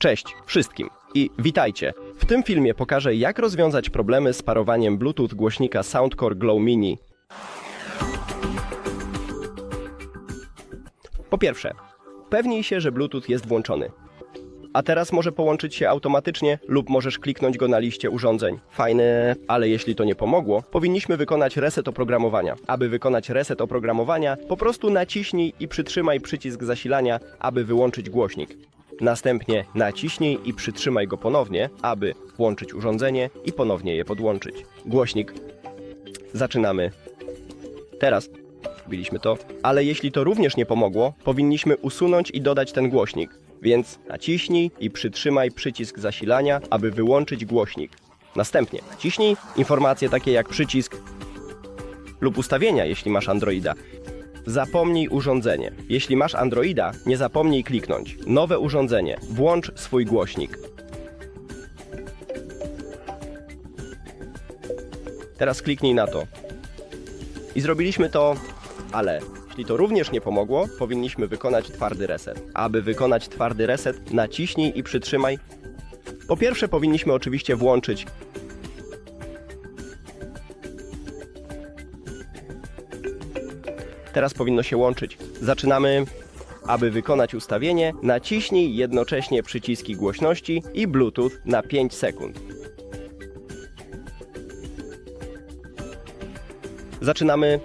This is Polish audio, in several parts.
Cześć wszystkim i witajcie. W tym filmie pokażę jak rozwiązać problemy z parowaniem Bluetooth głośnika Soundcore Glow Mini. Po pierwsze, upewnij się, że Bluetooth jest włączony. A teraz może połączyć się automatycznie lub możesz kliknąć go na liście urządzeń. Fajne, ale jeśli to nie pomogło, powinniśmy wykonać reset oprogramowania. Aby wykonać reset oprogramowania, po prostu naciśnij i przytrzymaj przycisk zasilania, aby wyłączyć głośnik. Następnie naciśnij i przytrzymaj go ponownie, aby włączyć urządzenie i ponownie je podłączyć. Głośnik. Zaczynamy. Teraz Zrobiliśmy to, ale jeśli to również nie pomogło, powinniśmy usunąć i dodać ten głośnik. Więc naciśnij i przytrzymaj przycisk zasilania, aby wyłączyć głośnik. Następnie naciśnij informacje takie jak przycisk lub ustawienia, jeśli masz Androida. Zapomnij urządzenie. Jeśli masz Androida, nie zapomnij kliknąć. Nowe urządzenie. Włącz swój głośnik. Teraz kliknij na to. I zrobiliśmy to, ale jeśli to również nie pomogło, powinniśmy wykonać twardy reset. Aby wykonać twardy reset, naciśnij i przytrzymaj. Po pierwsze, powinniśmy oczywiście włączyć Teraz powinno się łączyć. Zaczynamy. Aby wykonać ustawienie, naciśnij jednocześnie przyciski głośności i Bluetooth na 5 sekund. Zaczynamy.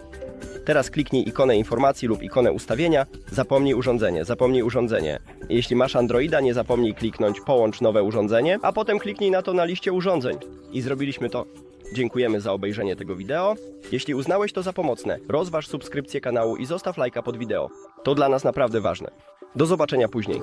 Teraz kliknij ikonę informacji lub ikonę ustawienia. Zapomnij urządzenie, zapomnij urządzenie. Jeśli masz Androida, nie zapomnij kliknąć połącz nowe urządzenie, a potem kliknij na to na liście urządzeń. I zrobiliśmy to. Dziękujemy za obejrzenie tego wideo. Jeśli uznałeś to za pomocne, rozważ subskrypcję kanału i zostaw lajka pod wideo. To dla nas naprawdę ważne. Do zobaczenia później.